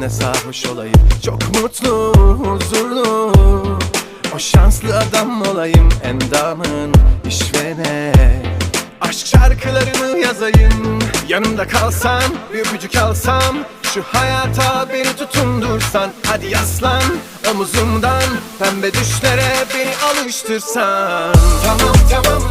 seninle sarhoş olayım? Çok mutlu, huzurlu. O şanslı adam olayım endamın işvene. Aşk şarkılarını yazayım. Yanımda kalsan, bir öpücük alsam Şu hayata beni tutundursan. Hadi yaslan omuzumdan Pembe düşlere beni alıştırsan. Tamam tamam.